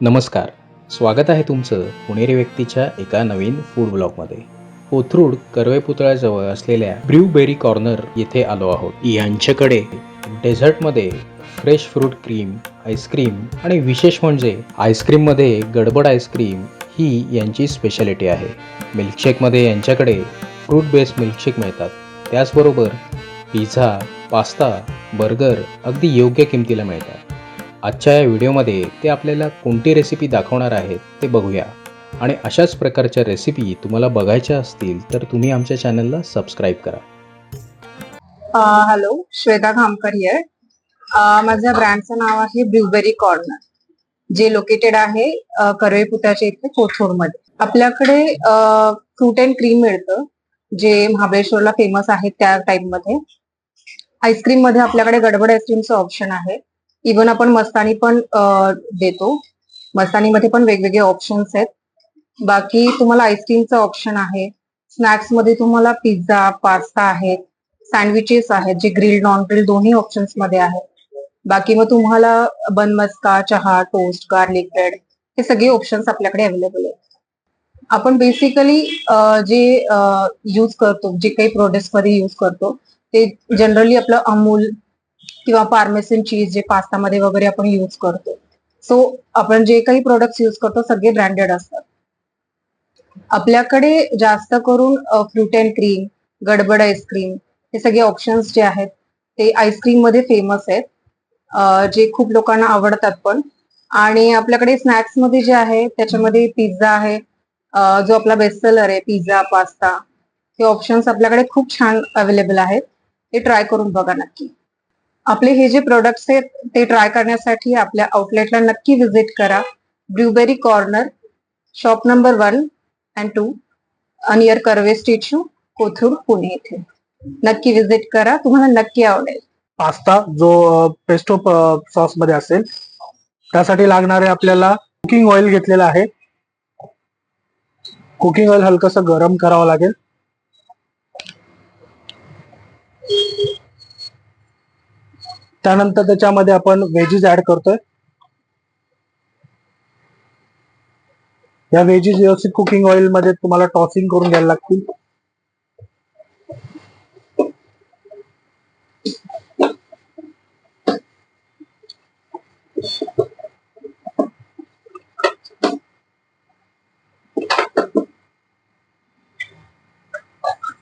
नमस्कार. स्वागत आहे तुमचं पुणेरी व्यक्तीच्या एका नवीन फूड ब्लॉगमध्ये कोथरूड कर्वे पुतळ्याजवळ असलेल्या ब्र्यूबेरी कॉर्नर येथे आलो आहोत. यांच्याकडे डेझर्टमध्ये fresh fruit cream ice cream आणि विशेष म्हणजे आईस्क्रीममध्ये गडबड आईस्क्रीम ही यांची स्पेशालिटी आहे. मिल्कशेकमध्ये यांच्याकडे फ्रूट बेस्ड मिल्कशेक मिळतात. त्याचबरोबर पिझ्झा पास्ता बर्गर अगदी योग्य किमतीला मिळतात. आजच्या या व्हिडिओमध्ये ते आपल्याला कोणती रेसिपी दाखवणार आहेत ते बघूया. आणि अशाच प्रकारच्या रेसिपी तुम्हाला बघायच्या असतील तर तुम्ही आमच्या चॅनलला सबस्क्राईब करा. हॅलो श्वेता खामकर आहे माझ्या ब्रँडचं नाव आहे ब्ल्यूबेरी कॉर्नर जे लोकेटेड आहे करवेपुताच्या इथे कोथरूडमध्ये. आपल्याकडे फ्रूट अँड क्रीम मिळतं जे महाबळेश्वरला फेमस आहे त्या टाइपमध्ये. आईस्क्रीममध्ये आपल्याकडे गडबड आईस्क्रीमचं ऑप्शन आहे. इवन आपण मस्तानी पण देतो. मस्तानीमध्ये पण वेगवेगळे ऑप्शन्स आहेत. बाकी तुम्हाला आईस्क्रीमचं ऑप्शन आहे. स्नॅक्समध्ये तुम्हाला पिझ्झा पास्ता आहेत. सँडविचेस आहेत जे ग्रिल नॉन ग्रिल दोन्ही ऑप्शन्समध्ये आहेत. बाकी मग तुम्हाला बन मस्का चहा टोस्ट गार्लिक ब्रेड हे सगळे ऑप्शन्स आपल्याकडे अवेलेबल आहेत. आपण बेसिकली जे यूज करतो जे काही प्रोडक्ट्समध्ये यूज करतो ते जनरली आपलं अमूल किंवा पार्मेसिन चीज जे पास्तामध्ये वगैरे आपण यूज करतो. सो आपण जे काही प्रोडक्ट्स यूज करतो सगळे ब्रँडेड असतात. आपल्याकडे जास्त करून फ्रूट अँड क्रीम गडबड आईस्क्रीम हे सगळे ऑप्शन्स जे आहेत ते आईस्क्रीममध्ये फेमस आहेत. जे खूप लोकांना आवडतात पण. आणि आपल्याकडे स्नॅक्समध्ये जे आहे त्याच्यामध्ये पिझ्झा आहे. जो आपला बेस्ट सेलर आहे पिझ्झा पास्ता हे ऑप्शन्स आपल्याकडे खूप छान अवेलेबल आहेत. ते ट्राय करून बघा नक्की. आपले हे जे प्रोडक्ट्स आहेत ते ट्राय करण्यासाठी आपल्या आउटलेटला नक्की व्हिजिट करा. Blueberry corner shop number one and two near Karve statue Kothrud Pune येथे नक्की व्हिजिट करा तुम्हाला नक्की आवडेल. पास्ता जो पेस्टो सॉसमध्ये असेल त्यासाठी लागणारे आपल्याला कुकिंग ऑइल घेतलेलं आहे. कुकिंग ऑइल हलकस गरम करावं लागेल. त्यानंतर त्याच्यामध्ये आपण वेजीज ऍड करतोय. या वेजीज व्यवस्थित कुकिंग ऑइलमध्ये तुम्हाला टॉसिंग करून घ्यायला लागतील.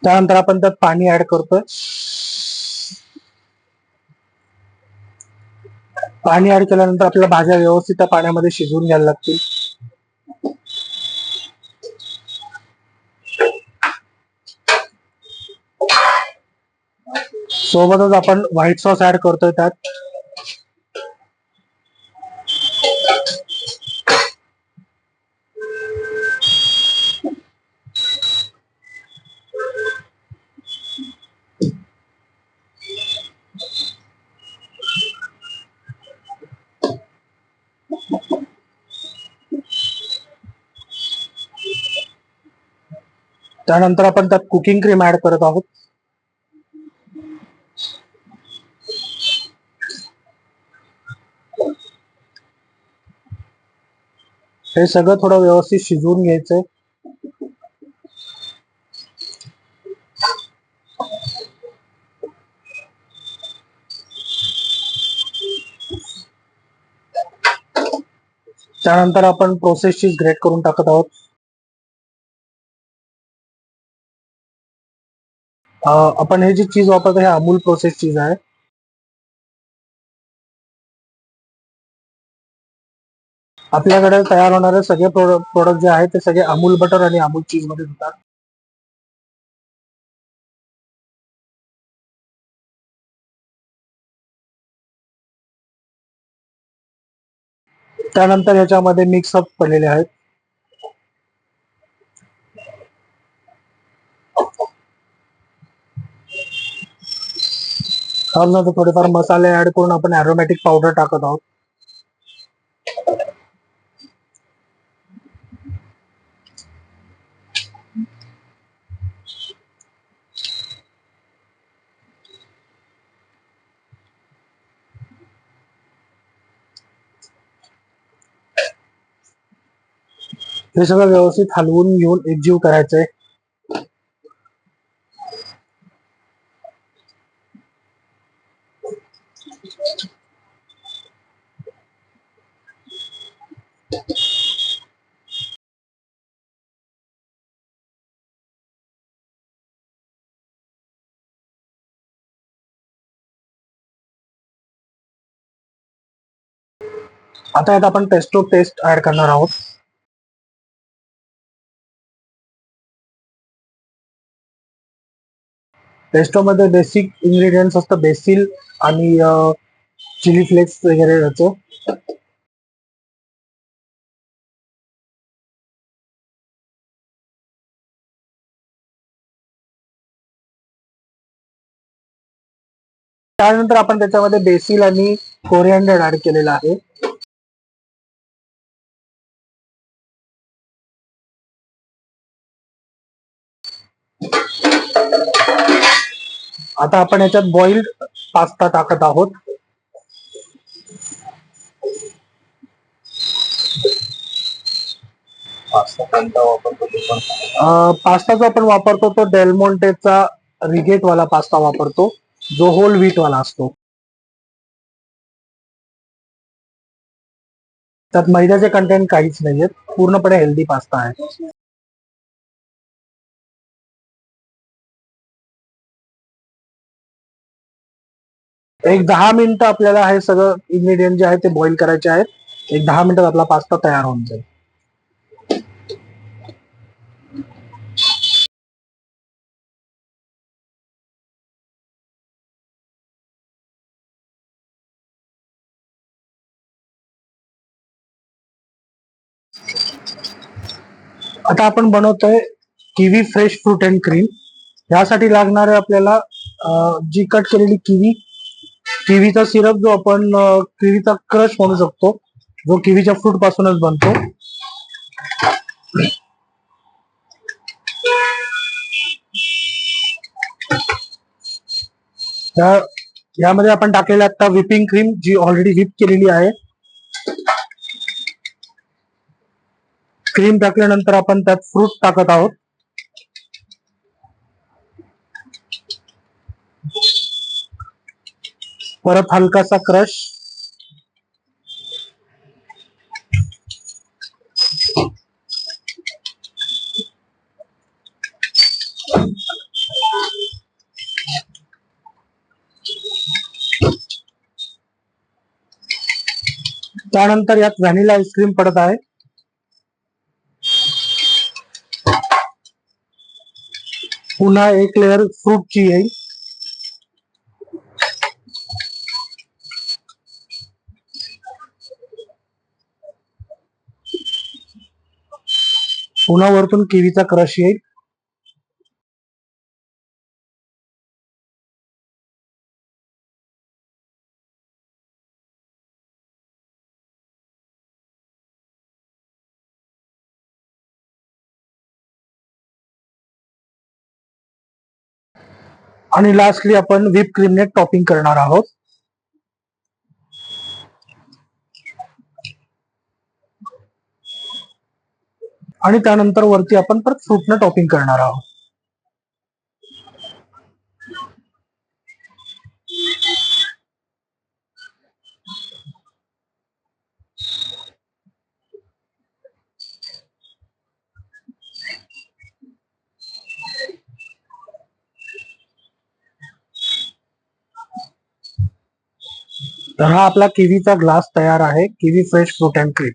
त्यानंतर आपण त्यात पाणी ऍड करतोय. पाणी ऍड केल्यानंतर आपल्याला भाज्या व्यवस्थित त्या पाण्यामध्ये शिजवून घ्यायला लागतील. सोबतच आपण व्हाईट सॉस ऍड करतोय त्यात. त्यानंतर आपण त्यात कुकिंग क्रीम ऍड करत आहोत. हे सगळं थोडं व्यवस्थित शिजवून घ्यायचंय. त्यानंतर आपण प्रोसेस चीज ग्रेट करून टाकत आहोत. आपण हे जी चीज वापरतो हे अमूल प्रोसेस चीज आहे. आपल्याकडे तयार होणारे सगळे प्रोडक्ट जे आहेत ते सगळे अमूल बटर आणि अमूल चीजमध्ये होतात. त्यानंतर याच्यामध्ये मिक्सअप केलेले आहेत. त्यानंतर थोडेफार मसाले ऍड करून आपण अरोमॅटिक पावडर टाकत आहोत. हे सगळं व्यवस्थित हलवून घेऊन एकजीव करायचंय. आता यात आपण पेस्टो पेस्ट ऍड करणार आहोत. पेस्टो मध्ये बेसिक इन्ग्रेडियंट्स असतं बेसिल आणि चिली फ्लेक्स वगैरे याचं. त्यानंतर आपण त्याच्यामध्ये बेसिल आणि कोरिअँडर ऍड केलेला आहे. आता आपण याच्यात बॉइल्ड पास्ता टाकत आहोत. पास्ता जो आपण वापरतो तो डेलमोन्टेचा रिगेट वाला पास्ता वापरतो. जो होल व्हीट वाला असतो. त्यात मैद्याचे कंटेंट काहीच नाहीयेत. पूर्णपणे हेल्दी पास्ता आहे. एक दहा मिनिटं आपल्याला हे सगळं इन्ग्रेडियंट जे आहे ते बॉईल करायचे आहेत. एक दहा मिनिटात आपला पास्ता तयार होऊन जाईल. आता आपण बनवतोय kiwi fresh fruit and cream यासाठी लागणारे आपल्याला जी कट केलेली किवी किवीचा सिरप जो आपण किवीचा क्रश म्हणू शकतो जो किवीच्या फ्रूट पासूनच बनतो. यामध्ये आपण टाकलेली आता व्हिपिंग क्रीम जी ऑलरेडी व्हिप केलेली आहे. क्रीम टाकल्यानंतर आपण त्यात फ्रूट टाकत आहोत. परत हलकासा क्रश. त्यानंतर यात व्हॅनिला आईस्क्रीम पडत आहे. पुन्हा एक लेअर फ्रूटची येईल. पुन्हा वरतून किवीचा क्रश येईल. आणि लास्टली आपण व्हिप क्रीमने टॉपिंग करणार आहोत. आणि त्यानंतर वरती आपण परत फ्रूटनं टॉपिंग करणार आहोत. तर हा आपला किवीचा ग्लास तयार आहे. Kiwi fresh fruit and cream